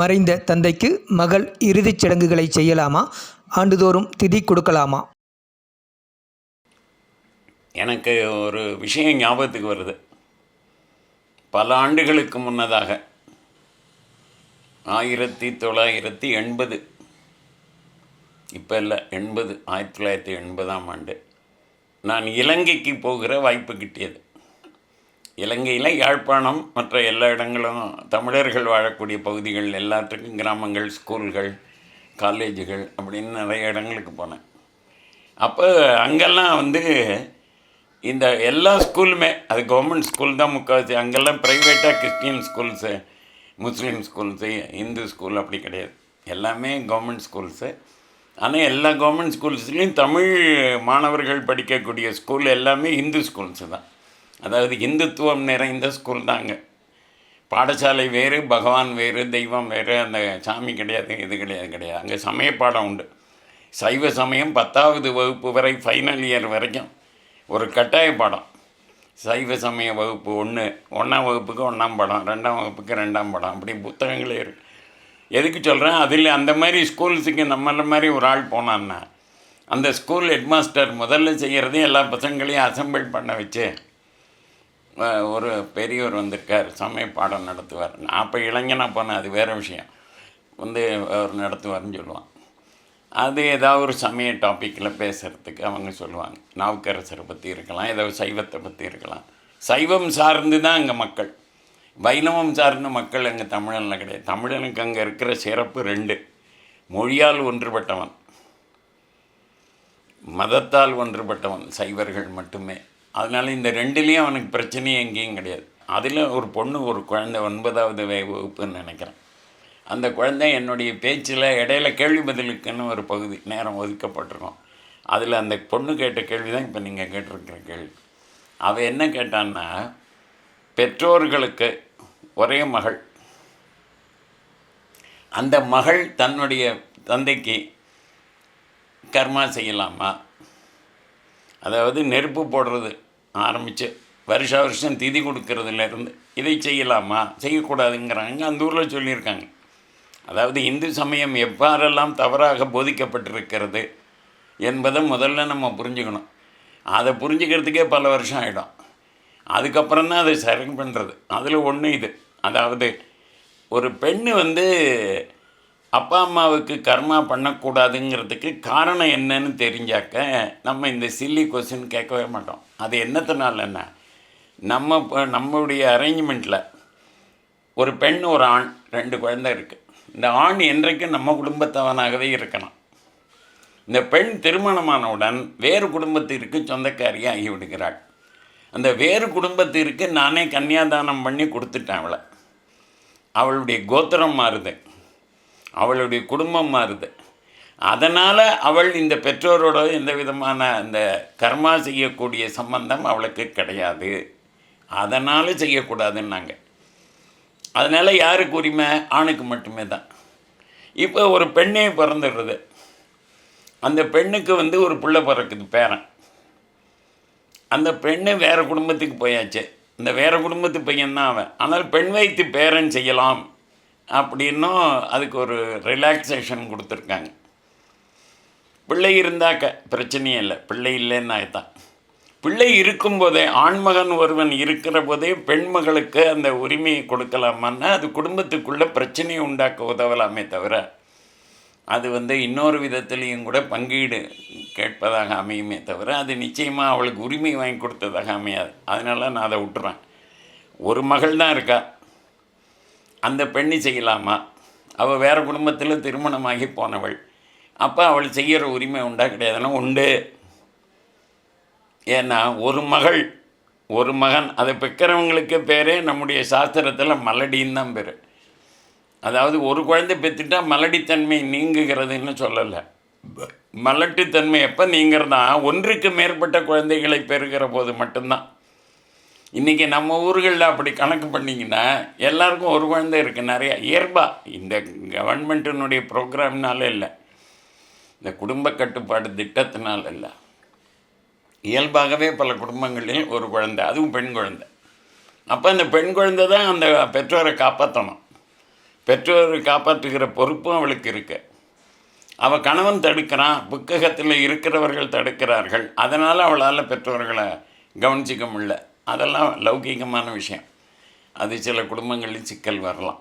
மறைந்த தந்தைக்கு மகள் இறுதிச் சடங்குகளை செய்யலாமா? ஆண்டுதோறும் திதி கொடுக்கலாமா? எனக்கு ஒரு விஷயம் ஞாபகத்துக்கு வருது. பல ஆண்டுகளுக்கு முன்னதாக ஆயிரத்தி தொள்ளாயிரத்தி எண்பது இப்போ இல்லை எண்பது ஆயிரத்தி தொள்ளாயிரத்தி எண்பதாம் ஆண்டு நான் இலங்கைக்கு போகிற வாய்ப்பு கிட்டியது. இலங்கையில் யாழ்ப்பாணம் மற்ற எல்லா இடங்களும் தமிழர்கள் வாழக்கூடிய பகுதிகள் எல்லாத்துக்கும் கிராமங்கள் ஸ்கூல்கள் காலேஜுகள் அப்படின்னு நிறைய இடங்களுக்கு போனேன். அப்போ அங்கெல்லாம் வந்து இந்த எல்லா ஸ்கூலுமே அது கவர்மெண்ட் ஸ்கூல் தான் முக்கால்வாசி அங்கெல்லாம் ப்ரைவேட்டாக கிறிஸ்டின் ஸ்கூல்ஸு முஸ்லீம் ஸ்கூல்ஸு இந்து ஸ்கூல் அப்படி கிடையாது. எல்லாமே கவர்மெண்ட் ஸ்கூல்ஸு ஆனால் எல்லா கவர்மெண்ட் ஸ்கூல்ஸ்லேயும் தமிழ் மாணவர்கள் படிக்கக்கூடிய ஸ்கூல் எல்லாமே இந்து ஸ்கூல்ஸு தான். அதாவது இந்துத்துவம் நிறைந்த ஸ்கூல் தாங்க. பாடசாலை வேறு பகவான் வேறு தெய்வம் வேறு அந்த சாமி கிடையாது இது கிடையாது கிடையாது. அங்கே சமய பாடம் உண்டு. சைவ சமயம் பத்தாவது வகுப்பு வரை ஃபைனல் இயர் வரைக்கும் ஒரு கட்டாய பாடம். சைவ சமய வகுப்பு ஒன்று ஒன்றாம் வகுப்புக்கு ஒன்றாம் படம் ரெண்டாம் வகுப்புக்கு ரெண்டாம் படம் அப்படி புத்தகங்களே இருக்கு எதுக்கு சொல்கிறேன் அதில் அந்த மாதிரி ஸ்கூல்ஸுக்கு நம்மள மாதிரி ஒரு ஆள் போனான்னா அந்த ஸ்கூல் ஹெட்மாஸ்டர் முதல்ல செய்கிறது எல்லா பசங்களையும் அசெம்பிள் பண்ண வச்சு ஒரு பெரியவர் வந்திருக்கார் சமய பாடம் நடத்துவார். நான் அப்போ இளைஞனாக போனேன் அது வேறு விஷயம். வந்து அவர் நடத்துவார்னு சொல்லுவான். அது ஏதாவது ஒரு சமய டாப்பிக்கில் பேசுகிறதுக்கு அவங்க சொல்லுவாங்க. நாவுக்கரசரை பற்றி இருக்கலாம் ஏதாவது சைவத்தை பற்றி இருக்கலாம். சைவம் சார்ந்து தான் அங்கே மக்கள். வைணவம் சார்ந்த மக்கள் அங்கே தமிழனில் கிடையாது. தமிழனுக்கு அங்கே இருக்கிற சிறப்பு ரெண்டு. மொழியால் ஒன்றுபட்டவன். மதத்தால் ஒன்றுபட்டவன். சைவர்கள் மட்டுமே. அதனால் இந்த ரெண்டுலேயும் அவனுக்கு பிரச்சனையே எங்கேயும் கிடையாது. அதில் ஒரு பொண்ணு ஒரு குழந்தை ஒன்பதாவது வகுப்புன்னு நினைக்கிறேன். அந்த குழந்தை என்னுடைய பேச்சில் இடையில கேள்வி பதிலுக்குன்னு ஒரு பகுதி நேரம் ஒதுக்கப்பட்டிருக்கோம். அதில் அந்த பொண்ணு கேட்ட கேள்வி தான் இப்போ நீங்கள் கேட்டிருக்கிற கேள்வி. அவள் என்ன கேட்டான்னா பெற்றோர்களுக்கு ஒரே மகள். அந்த மகள் தன்னுடைய தந்தைக்கு கர்மா செய்யலாமா? அதாவது நெருப்பு போடுறது ஆரம்பித்து வருஷ வருஷம் திதி கொடுக்கறதுலேருந்து இதை செய்யலாமா? செய்யக்கூடாதுங்கிறாங்க. அந்த ஊரில் சொல்லியிருக்காங்க. அதாவது இந்து சமயம் எவ்வாறெல்லாம் தவறாக போதிக்கப்பட்டிருக்கிறது என்பதை முதல்ல நம்ம புரிஞ்சுக்கணும். அதை புரிஞ்சுக்கிறதுக்கே பல வருஷம் ஆகிடும் அதுக்கப்புறம் தான் அதை சரி பண்ணுறது அதில் ஒன்று இது. அதாவது ஒரு பெண் வந்து அப்பா அம்மாவுக்கு கர்மா பண்ணக்கூடாதுங்கிறதுக்கு காரணம் என்னன்னு தெரிஞ்சாக்க நம்ம இந்த சில்லி கொஸ்டின் கேட்கவே மாட்டோம். அது என்னத்தினாலன்னா நம்ம இப்போ நம்மளுடைய அரேஞ்ச்மெண்ட்டில் ஒரு பெண் ஒரு ஆண் ரெண்டு குழந்தை இருக்குது இந்த ஆண் என்றைக்கும் நம்ம குடும்பத்தவனாகவே இருக்கணும் இந்த பெண் திருமணமானவுடன் வேறு குடும்பத்திற்கு சொந்தக்காரி ஆகிவிடுகிறாள். அந்த வேறு குடும்பத்திற்கு நானே கன்னியாதானம் பண்ணி கொடுத்துட்டேன் அவளை. அவளுடைய கோத்திரம் மாறுது. அவளுடைய குடும்பம் மாறுது. அதனால் அவள் இந்த பெற்றோரோட எந்த விதமான அந்த கர்மா செய்யக்கூடிய சம்பந்தம் அவளுக்கு கிடையாது. அதனால் செய்யக்கூடாதுன்னாங்க. அதனால் யாருக்கு உரிமை? ஆணுக்கு மட்டுமே தான். இப்போ ஒரு பெண்ணே பிறந்துடுறது. அந்த பெண்ணுக்கு வந்து ஒரு பிள்ளை பிறக்குது பேரன். அந்த பெண்ணு வேறு குடும்பத்துக்கு போயாச்சு. இந்த வேறு குடும்பத்து பையன்தான் அவன். ஆனால் பெண் வைத்து பேரன் செய்யலாம். அப்படின்னும் அதுக்கு ஒரு ரிலாக்ஸேஷன் கொடுத்துருக்காங்க. பிள்ளை இருந்தாக்க பிரச்சனையே இல்லை. பிள்ளை இல்லைன்னா தான் பிள்ளை இருக்கும்போதே ஆண்மகன் ஒருவன் இருக்கிற போதே பெண்மகளுக்கு அந்த உரிமையை கொடுக்கலாமான்னா அது குடும்பத்துக்குள்ளே பிரச்சனையை உண்டாக்க உதவலாமே தவிர அது வந்து இன்னொரு விதத்துலேயும் கூட பங்கீடு கேட்பதாக அமையுமே தவிர அது நிச்சயமாக அவளுக்கு உரிமை வாங்கி கொடுத்ததாக அமையாது. அதனால நான் அதை விட்டுறேன். ஒரு மகள் தான் இருக்கா? அந்த பெண்ணி செய்யலாமா? அவள் வேறு குடும்பத்தில் திருமணமாகி போனவள். அப்போ அவள் செய்கிற உரிமை உண்டா கிடையாதுன்னா உண்டு. ஏன்னா ஒரு மகள் ஒரு மகன் அதை பெக்கிறவங்களுக்கு பேரே நம்முடைய சாஸ்திரத்தில் மலடின்னு தான் பேர். அதாவது ஒரு குழந்தை பெற்றுட்டா மலடித்தன்மை நீங்குகிறதுன்னு சொல்லலை. மலட்டுத்தன்மை எப்போ நீங்கிறதா ஒன்றுக்கு மேற்பட்ட குழந்தைகளை பெறுகிற போது மட்டும்தான். இன்றைக்கி நம்ம ஊர்களில் அப்படி கணக்கு பண்ணிங்கன்னா எல்லாருக்கும் ஒரு குழந்தை இருக்குது நிறையா. இயல்பாக இந்த கவர்மெண்ட்டினுடைய ப்ரோக்ராம்னால இல்லை. இந்த குடும்ப கட்டுப்பாடு திட்டத்தினால இல்லை. இயல்பாகவே பல குடும்பங்களில் ஒரு குழந்தை அதுவும் பெண் குழந்தை. அப்போ அந்த பெண் குழந்தை தான் அந்த பெற்றோரை காப்பாற்றணும் பெற்றோரை காப்பாற்றுகிற பொறுப்பும் அவளுக்கு இருக்குது அவள் கணவன் தடுக்கிறான் புக்ககத்தில் இருக்கிறவர்கள் தடுக்கிறார்கள். அதனால் அவளால் பெற்றோர்களை கவனிச்சிக்க முடியல. அதெல்லாம் லௌகீகமான விஷயம். அது சில குடும்பங்களில் சிக்கல் வரலாம்.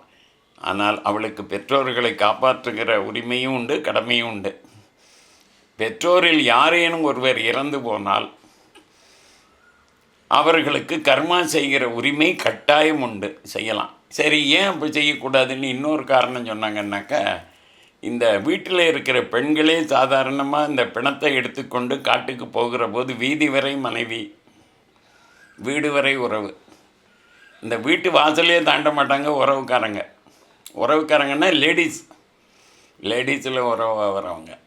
ஆனால் அவளுக்கு பெற்றோர்களை காப்பாற்றுகிற உரிமையும் உண்டு கடமையும் உண்டு. பெற்றோரில் யாரேனும் ஒருவர் இறந்து போனால் அவர்களுக்கு கர்மா செய்கிற உரிமை கட்டாயம் உண்டு. செய்யலாம். சரி ஏன் அப்போ செய்யக்கூடாதுன்னு இன்னொரு காரணம் சொன்னாங்கன்னாக்கா இந்த வீட்டில் இருக்கிற பெண்களே சாதாரணமாக இந்த பிணத்தை எடுத்துக்கொண்டு காட்டுக்கு போகிற போது வீதி வரை மனைவி வீடு வரை உறவு. இந்த வீட்டு வாசலையே தாண்ட மாட்டாங்க உறவுக்காரங்க. உறவுக்காரங்கன்னா லேடிஸ் லேடிஸில் உறவாக வரவங்க.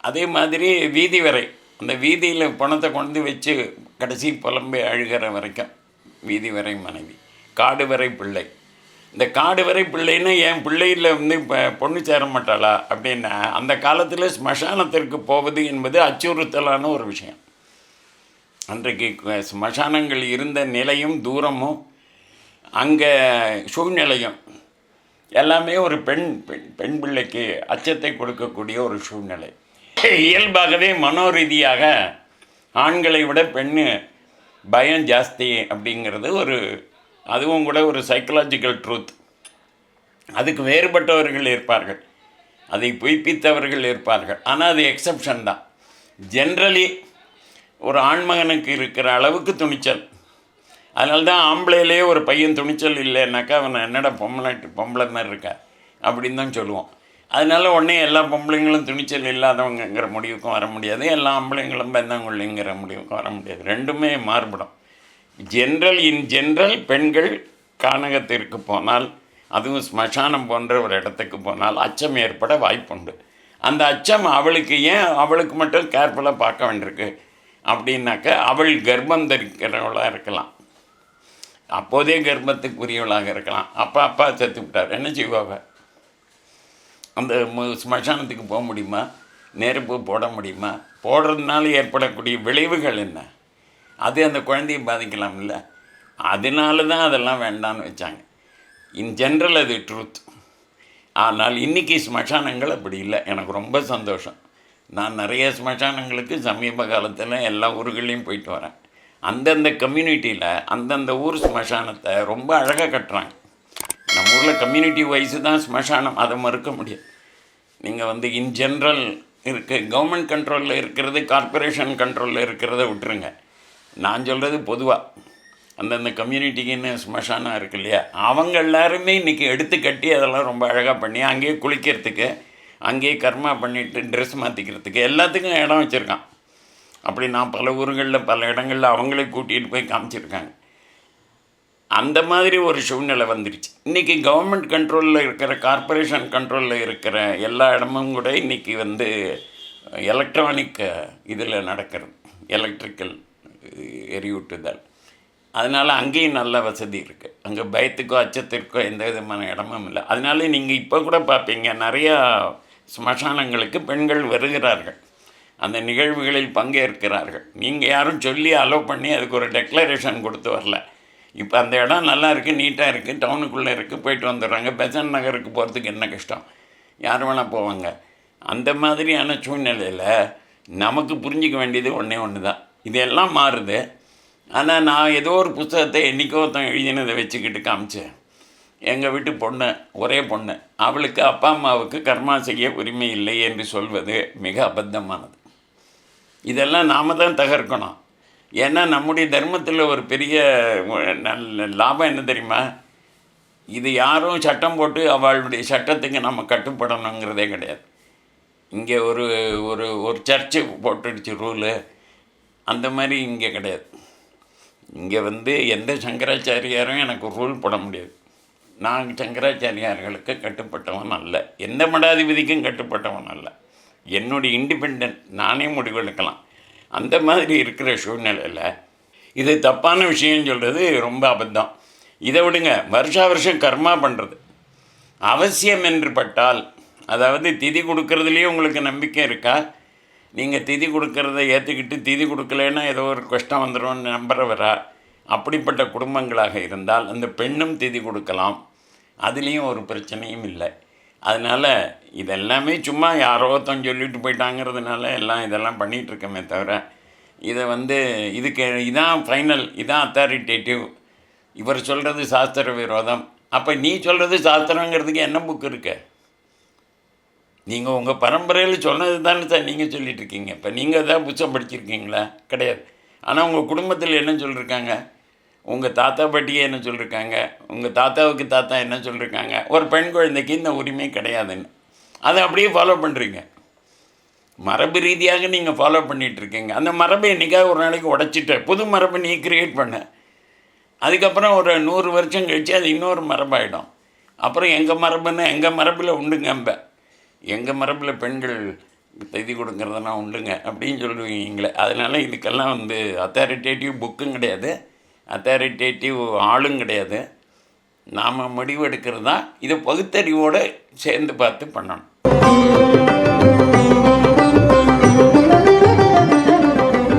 அதே மாதிரி வீதி வரை. அந்த வீதியில் பணத்தை கொண்டு வச்சு கடைசி புலம்பு அழுகிற வரைக்கும் வீதி வரை மனைவி. காடு வரை பிள்ளை. இந்த காடு வரை பிள்ளைன்னா என் பிள்ளையில் வந்து இப்போ பொண்ணு சேர மாட்டாளா? அப்படின்னா அந்த காலத்தில் ஸ்மசானத்திற்கு போவது என்பது அச்சுறுத்தலான ஒரு விஷயம். அன்றைக்கு ஸ்மசானங்கள் இருந்த நிலையும் தூரமும் அங்கே சூழ்நிலையும். எல்லாமே ஒரு பெண் பெண் பெண் பிள்ளைக்கு அச்சத்தை கொடுக்கக்கூடிய ஒரு சூழ்நிலை. இயல்பாகவே மனோரீதியாக ஆண்களை விட பெண்ணு பயம் ஜாஸ்தி அப்படிங்கிறது ஒரு அதுவும் கூட ஒரு சைக்கலாஜிக்கல் ட்ரூத் அதுக்கு வேறுபட்டவர்கள் இருப்பார்கள். அதை பொய்ப்பித்தவர்கள் இருப்பார்கள். ஆனால் அது எக்ஸப்ஷன் தான். ஜென்ரலி ஒரு ஆண்மகனுக்கு இருக்கிற அளவுக்கு துணிச்சல். அதனால்தான் ஆம்பளையிலேயே ஒரு பையன் துணிச்சல் இல்லைன்னாக்கா அவனை என்னடா பொம்பளை பொம்பளை மாதிரி இருக்கா? அப்படின்னு தான் சொல்லுவோம். அதனால உடனே எல்லா பொம்பளைங்களும் துணிச்சல் இல்லாதவங்கங்கிற முடிவுக்கும் வர முடியாது. எல்லா ஆம்பளைங்களும் பெந்தாங்குள்ளிங்கிற முடிவுக்கும் வர முடியாது. ரெண்டுமே மாறுபடும். ஜென்ரல் இன் ஜென்ரல் பெண்கள் கானகத்திற்கு போனால் அதுவும் ஸ்மசானம் போன்ற ஒரு இடத்துக்கு போனால் அச்சம் ஏற்பட வாய்ப்புண்டு. அந்த அச்சம் அவளுக்கு ஏன் அவளுக்கு மட்டும் கேர்ஃபுல்லாக பார்க்க வேண்டியிருக்கு? அப்படின்னாக்க அவள் கர்ப்பம் தரிக்கிறவளாக இருக்கலாம். அப்போதே கர்ப்பத்துக்குரியவளாக இருக்கலாம். அப்பா அப்பா செத்து விட்டார். என்ன செய்வாங்க அந்த ஸ்மசானத்துக்கு போக முடியுமா? நெருப்பு போட முடியுமா? போடுறதுனால ஏற்படக்கூடிய விளைவுகள் என்ன? அது அந்த குழந்தையை பாதிக்கலாம்ல. அதனால தான் அதெல்லாம் வேண்டான்னு வச்சாங்க. இன் ஜென்ரல் அது ட்ரூத் ஆனால் இன்றைக்கி ஸ்மசானங்கள் அப்படி இல்லை. எனக்கு ரொம்ப சந்தோஷம். நான் நிறைய ஸ்மசானங்களுக்கு சமீப காலத்தில் எல்லா ஊர்களையும் போயிட்டு வரேன். அந்தந்த கம்யூனிட்டியில் அந்தந்த ஊர் ஸ்மசானத்தை ரொம்ப அழகாக கட்டுறாங்க. நம்ம ஊரில் கம்யூனிட்டி வைஸு தான் ஸ்மசானம் அதை மறுக்க முடியாது நீங்கள் வந்து இன் ஜென்ரல் இருக்க கவர்மெண்ட் கண்ட்ரோலில் இருக்கிறது கார்ப்பரேஷன் கண்ட்ரோலில் இருக்கிறத விட்டுருங்க. நான் சொல்கிறது பொதுவாக அந்தந்த கம்யூனிட்டிக்குன்னு ஸ்மசானம் இருக்கு இல்லையா? அவங்க எல்லாருமே இன்றைக்கி எடுத்து கட்டி அதெல்லாம் ரொம்ப அழகாக பண்ணி அங்கேயே குளிக்கிறதுக்கு அங்கேயே கர்மா பண்ணிட்டு ட்ரெஸ் மாற்றிக்கிறதுக்கு எல்லாத்துக்கும் இடம் வச்சுருக்கான். அப்படி நான் பல ஊர்களில் பல இடங்களில் அவங்களே கூட்டிகிட்டு போய் காமிச்சிருக்காங்க. அந்த மாதிரி ஒரு சூழ்நிலை வந்துருச்சு. இன்றைக்கி கவர்மெண்ட் கண்ட்ரோலில் இருக்கிற கார்ப்பரேஷன் கண்ட்ரோலில் இருக்கிற எல்லா இடமும் கூட இன்றைக்கி வந்து எலக்ட்ரானிக் இதில் நடக்கிறது. எலக்ட்ரிக்கல் எரியூட்டுதல். அதனால் அங்கேயும் நல்ல வசதி இருக்குது அங்கே பயத்துக்கோ அச்சத்திற்கோ எந்த விதமான இடமும் இல்லை. அதனால நீங்கள் இப்போ கூட பார்ப்பீங்க நிறையா ஸ்மசானங்களுக்கு பெண்கள் வருகிறார்கள். அந்த நிகழ்வுகளில் பங்கேற்கிறார்கள். நீங்கள் யாரும் சொல்லி அலோவ் பண்ணி அதுக்கு ஒரு டெக்ளரேஷன் கொடுத்து வரல. இப்போ அந்த இடம் நல்லா இருக்குது நீட்டாக இருக்குது டவுனுக்குள்ளே இருக்குது போயிட்டு வந்துடுறாங்க. பெசன் நகருக்கு போகிறதுக்கு என்ன கஷ்டம்? யார் வேணால் போவாங்க. அந்த மாதிரியான சூழ்நிலையில் நமக்கு புரிஞ்சிக்க வேண்டியது ஒன்றே ஒன்று தான் இதெல்லாம் மாறுது. ஆனால் நான் ஏதோ ஒரு புத்தகத்தை என்றைக்கோ ஒருத்தன் எழுதினதை வச்சுக்கிட்டு காமிச்சேன். எங்கள் வீட்டு பொண்ணு ஒரே பொண்ணு. அவளுக்கு அப்பா அம்மாவுக்கு கர்மா செய்ய உரிமை இல்லை என்று சொல்வது மிக அபத்தமானது. இதெல்லாம் நாம் தான் தகர்க்கணும். ஏன்னா நம்முடைய தர்மத்தில் ஒரு பெரிய நல்ல லாபம் என்ன தெரியுமா? இது யாரும் சட்டம் போட்டு அவளுடைய சட்டத்துக்கு நம்ம கட்டுப்படணுங்கிறதே கிடையாது. இங்கே ஒரு ஒரு ஒரு சர்ச்சு போட்டுடுச்சு ரூலு. அந்த மாதிரி இங்கே கிடையாது. இங்கே வந்து எந்த சங்கராச்சாரியாரும் எனக்கு ரூல் போட முடியாது. நான் சங்கராச்சாரியார்களுக்கு கட்டுப்பட்டவன் அல்ல. எந்த மடாதிபதிக்கும் கட்டுப்பட்டவன் அல்ல. என்னுடைய இண்டிபெண்ட் நானே முடிவெடுக்கலாம் அந்த மாதிரி இருக்கிற சூழ்நிலையில் இது தப்பான விஷயம்னு சொல்கிறது ரொம்ப அபத்தம். இதை விடுங்க வருஷா வருஷம் கர்மா பண்ணுறது அவசியம் என்று பட்டால் அதாவது திதி கொடுக்கறதுலேயே உங்களுக்கு நம்பிக்கை இருக்கா? நீங்கள் திதி கொடுக்கறத ஏற்றுக்கிட்டு திதி கொடுக்கலன்னா ஏதோ ஒரு கஷ்டம் வந்துடும்னு நம்புறவரா? அப்படிப்பட்ட குடும்பங்களாக இருந்தால் அந்த பெண்ணும் திதி கொடுக்கலாம். அதுலேயும் ஒரு பிரச்சனையும் இல்லை. அதனால் இதெல்லாமே சும்மா யாரோ ஒருத்தன் சொல்லிட்டு போயிட்டாங்கிறதுனால எல்லாம் இதெல்லாம் பண்ணிகிட்டு தவிர இதை வந்து இதுக்கு இதான் ஃபைனல் இதான் அத்தாரிட்டேட்டிவ் இவர் சொல்கிறது சாஸ்திர விரோதம். அப்போ நீ சொல்கிறது சாஸ்திரங்கிறதுக்கு என்ன புக் இருக்க? நீங்கள் உங்கள் பரம்பரையில் சொன்னது தானே சார் நீங்கள் சொல்லிட்டு இருக்கீங்க இப்போ நீங்கள் எதாவது புத்தகம் படிச்சிருக்கீங்களா? கிடையாது. ஆனால் உங்கள் குடும்பத்தில் என்ன சொல்லியிருக்காங்க உங்கள் தாத்தா பாட்டியே என்ன சொல்லியிருக்காங்க உங்கள் தாத்தாவுக்கு தாத்தா என்ன சொல்லியிருக்காங்க ஒரு பெண் குழந்தைக்கு இந்த உரிமை கிடையாதுன்னு. அதை அப்படியே ஃபாலோ பண்ணுறீங்க மரபு ரீதியாக நீங்கள் ஃபாலோ பண்ணிகிட்ருக்கீங்க அந்த மரபை என்னைக்காவது ஒரு நாளைக்கு உடைச்சிட்ட புது மரபை நீ கிரியேட் பண்ண. அதுக்கப்புறம் ஒரு நூறு வருஷம் கழித்து அது இன்னொரு மரபாயிடும். அப்புறம் எங்கள் மரபுன்னு எங்கள் மரபில் உண்டுங்க எங்கள் மரபில் பெண்கள் செய்தி கொடுக்கறதெல்லாம் உண்டுங்க அப்படின்னு சொல்லுவீங்களே அதனால் இதுக்கெல்லாம் வந்து அத்தாரிட்டேட்டிவ் புக்கும் கிடையாது. அத்தாரிட்டேட்டிவ் ஆளும் கிடையாது. நாம் முடிவு எடுக்கிறது தான் இதை பகுத்தறிவோடு சேர்ந்து பார்த்து பண்ணணும்.